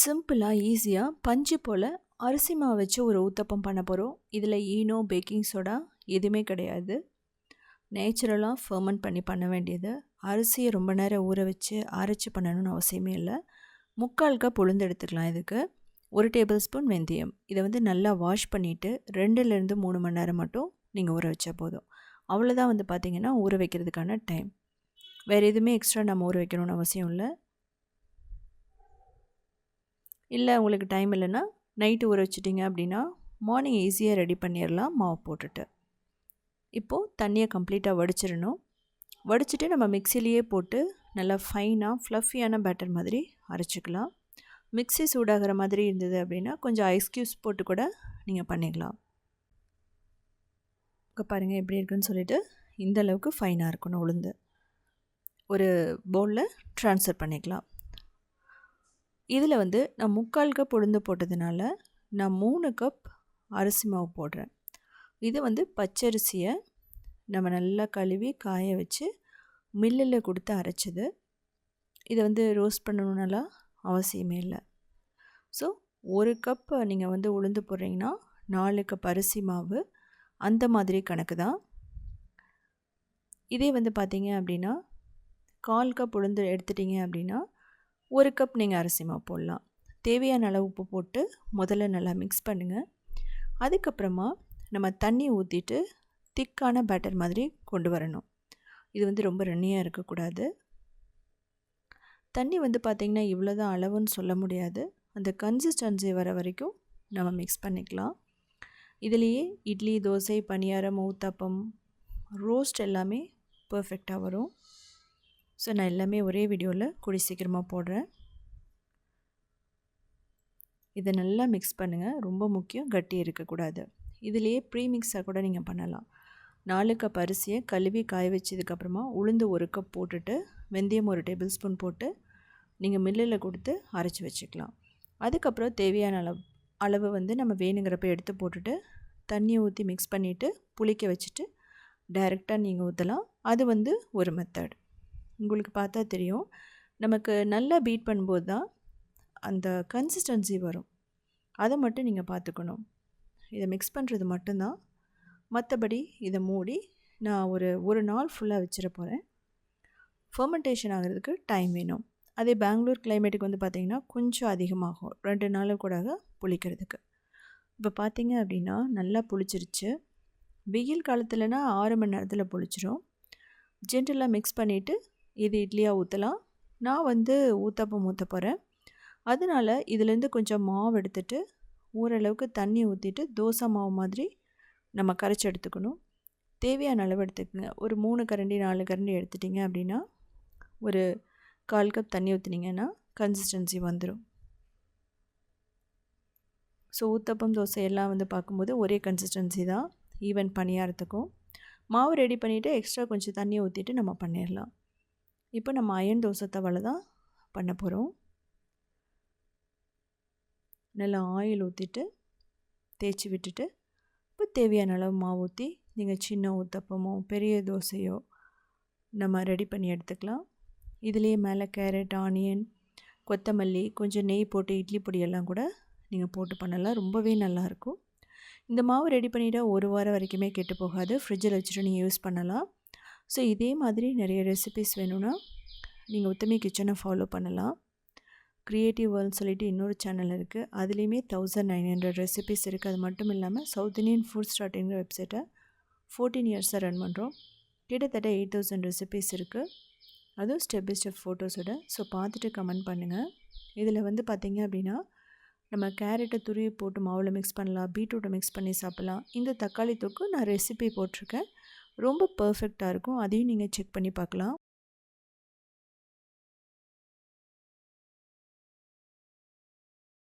சிம்பிளாக ஈஸியாக பஞ்சு போல் அரிசி மாவு வச்சு ஒரு ஊத்தப்பம் பண்ண போகிறோம் இதில் ஈனோ பேக்கிங் சோடா எதுவுமே கிடையாது. நேச்சுரலாக ஃபர்மெண்ட் பண்ணி பண்ண வேண்டியது. அரிசியை ரொம்ப நேரம் ஊற வச்சு அரைச்சி பண்ணணும்னு அவசியமே இல்லை. முக்கால் கப் உளுந்து எடுத்துக்கலாம் இதுக்கு. ஒரு டேபிள் ஸ்பூன் வெந்தயம். இதை வந்து நல்லா வாஷ் பண்ணிவிட்டு ரெண்டுலேருந்து மூணு மணி நேரம் மட்டும் நீங்கள் ஊற வச்சா போதும். அவ்வளோதான் வந்து பார்த்திங்கன்னா ஊற வைக்கிறதுக்கான டைம். வேறு எதுவுமே எக்ஸ்ட்ரா நம்ம ஊற வைக்கணும்னு அவசியம் இல்லை. இல்லை உங்களுக்கு டைம் இல்லைன்னா நைட்டு ஊற வச்சிட்டிங்க அப்படின்னா மார்னிங் ஈஸியாக ரெடி பண்ணிடலாம் மாவு போட்டுட்டு. இப்போது தண்ணியை கம்ப்ளீட்டாக வடிச்சிடணும் வடிச்சிட்டு நம்ம மிக்சிலேயே போட்டு நல்லா ஃபைனாக ஃப்ளஃபியான பேட்டர் மாதிரி அரைச்சிக்கலாம். மிக்சி சூடாகிற மாதிரி இருந்தது அப்படின்னா கொஞ்சம் ஐஸ் க்யூஸ் போட்டு கூட நீங்கள் பண்ணிக்கலாம் இப்போ பாருங்கள் எப்படி இருக்குன்னு சொல்லிவிட்டு இந்த அளவுக்கு ஃபைனாக இருக்கணும் உளுந்து. ஒரு பவுலில் ட்ரான்ஸ்ஃபர் பண்ணிக்கலாம். இதில் வந்து நான் முக்கால் கப் உளுந்து போட்டதுனால நான் மூணு கப் அரிசி மாவு போடுறேன். இது வந்து பச்சரிசியை நம்ம நல்லா கழுவி காய வச்சு மில்லில் கொடுத்து அரைச்சது. இதை வந்து ரோஸ்ட் பண்ணணுன்னாலாம் அவசியமே இல்லை. ஸோ ஒரு கப் நீங்கள் வந்து உளுந்து போடுறீங்கன்னா நாலு கப் அரிசி மாவு அந்த மாதிரி கணக்கு தான். இதே வந்து பார்த்தீங்க அப்படின்னா கால் கப் உளுந்து எடுத்துட்டிங்க அப்படின்னா ஒரு கப் நீங்கள் அரிசி மாவு போடலாம். தேவையான அளவு உப்பு போட்டு முதல்ல நல்லா மிக்ஸ் பண்ணுங்கள் அதுக்கப்புறமா நம்ம தண்ணி ஊற்றிட்டு திக்கான பேட்டர் மாதிரி கொண்டு வரணும். இது வந்து ரொம்ப ரன்னியாக இருக்கக்கூடாது. தண்ணி வந்து பார்த்திங்கன்னா இவ்வளோ தான் அளவுன்னு சொல்ல முடியாது. அந்த கன்சிஸ்டன்சி வர வரைக்கும் நம்ம மிக்ஸ் பண்ணிக்கலாம். இதுலேயே இட்லி தோசை பணியாரம் ஊத்தாப்பம் ரோஸ்ட் எல்லாமே பர்ஃபெக்டாக வரும். ஸோ நான் எல்லாமே ஒரே வீடியோவில் கூடி சீக்கிரமாக போடுறேன். இதை நல்லா மிக்ஸ் பண்ணுங்கள் ரொம்ப முக்கியம் கட்டி இருக்கக்கூடாது. இதிலேயே ப்ரீ மிக்ஸாக கூட நீங்கள் பண்ணலாம். நாலு கப் அரிசியை கழுவி காய வச்சதுக்கப்புறமா உளுந்து ஒரு கப் போட்டுட்டு வெந்தயம் ஒரு டேபிள் ஸ்பூன் போட்டு நீங்கள் மில்லில் கொடுத்து அரைச்சி வச்சுக்கலாம். அதுக்கப்புறம் தேவையான அளவு அளவு வந்து நம்ம வேணுங்கிறப்ப எடுத்து போட்டுட்டு தண்ணியை ஊற்றி மிக்ஸ் பண்ணிவிட்டு புளிக்க வச்சுட்டு டைரெக்டாக நீங்கள் ஊற்றலாம் அது வந்து ஒரு மெத்தட் உங்களுக்கு பார்த்தா தெரியும். நமக்கு நல்லா பீட் பண்ணும்போது தான் அந்த கன்சிஸ்டன்சி வரும். அதை மட்டும் நீங்கள் பார்த்துக்கணும். இதை மிக்ஸ் பண்ணுறது மட்டும்தான் மற்றபடி இதை மூடி நான் ஒரு ஒரு நாள் ஃபுல்லாக வச்சிட போகிறேன் ஃபர்மெண்டேஷன் ஆகிறதுக்கு டைம் வேணும். அதே பெங்களூர் கிளைமேட்டுக்கு வந்து பார்த்திங்கன்னா கொஞ்சம் அதிகமாகும். ரெண்டு நாள் கூட புளிக்கிறதுக்கு. இப்போ பார்த்தீங்க அப்படின்னா நல்லா புளிச்சிருச்சு. வெயில் காலத்துலனா ஆறு மணி நேரத்தில் புளிச்சிரும். ஜென்ரலாக மிக்ஸ் பண்ணிவிட்டு இது இட்லியாக ஊற்றலாம் நான் வந்து ஊத்தப்பம் ஊற்ற போகிறேன் அதனால் இதுலேருந்து கொஞ்சம் மாவு எடுத்துகிட்டு ஓரளவுக்கு தண்ணி ஊற்றிட்டு தோசை மாவு மாதிரி நம்ம கரைச்சி எடுத்துக்கணும். தேவையான அளவு எடுத்துக்கோங்க. ஒரு மூணு கரண்டி நாலு கரண்டி எடுத்துட்டிங்க அப்படின்னா ஒரு கால் கப் தண்ணி ஊற்றுனீங்கன்னா கன்சிஸ்டன்சி வந்துடும் ஸோ ஊத்தப்பம் தோசை எல்லாம் வந்து பார்க்கும்போது ஒரே கன்சிஸ்டன்சி தான். ஈவன் பணியாரத்துக்கும். மாவு ரெடி பண்ணிவிட்டு எக்ஸ்ட்ரா கொஞ்சம் தண்ணி ஊற்றிட்டு நம்ம பண்ணிடலாம். இப்போ நம்ம அயன் தோசை தவளை தான் பண்ண போகிறோம் நல்லா ஆயில் ஊற்றிட்டு தேய்ச்சி விட்டுட்டு இப்போ தேவையான அளவு மாவு ஊற்றி நீங்கள் சின்ன ஊத்தப்பமோ பெரிய தோசையோ நம்ம ரெடி பண்ணி எடுத்துக்கலாம். இதுலேயே மேலே கேரட் ஆனியன் கொத்தமல்லி கொஞ்சம் நெய் போட்டு இட்லி பொடியெல்லாம் கூட நீங்கள் போட்டு பண்ணலாம். ரொம்பவே நல்லாயிருக்கும் இந்த மாவு ரெடி பண்ணிவிட்டால் ஒரு வாரம் வரைக்குமே கெட்டு போகாது. ஃப்ரிட்ஜில் வச்சுட்டு நீங்கள் யூஸ் பண்ணலாம். ஸோ இதே மாதிரி நிறைய ரெசிபிஸ் வேணும்னா நீங்கள் உத்தமி கிச்சனை ஃபாலோ பண்ணலாம். க்ரியேட்டிவ் வேர்ல்ட் சொல்லிட்டு இன்னொரு சேனல் இருக்குது அதுலேயுமே தௌசண்ட் நைன் ஹண்ட்ரட் ரெசிபிஸ் இருக்குது அது மட்டும் இல்லாமல் சவுத் இண்டியன் ஃபுட் ஸ்டார்டிங்கிற வெப்சைட்டை ஃபோர்டீன் இயர்ஸாக ரன் பண்ணுறோம் கிட்டத்தட்ட எயிட் தௌசண்ட் ரெசிபிஸ் இருக்குது அதுவும் ஸ்டெப் பை ஸ்டெப் ஃபோட்டோஸோட ஸோ பார்த்துட்டு கமெண்ட் பண்ணுங்கள் இதில் வந்து பார்த்திங்க அப்படின்னா நம்ம கேரட்டை துருவி போட்டு மாவில் மிக்ஸ் பண்ணலாம் பீட்ரூட்டை மிக்ஸ் பண்ணி சாப்பிட்லாம். இந்த தக்காளி தொக்கு நான் ரெசிபி போட்டிருக்கேன். ரொம்ப பர்ஃபெக்டாக இருக்கும். அதையும் நீங்கள் செக் பண்ணி பார்க்கலாம்.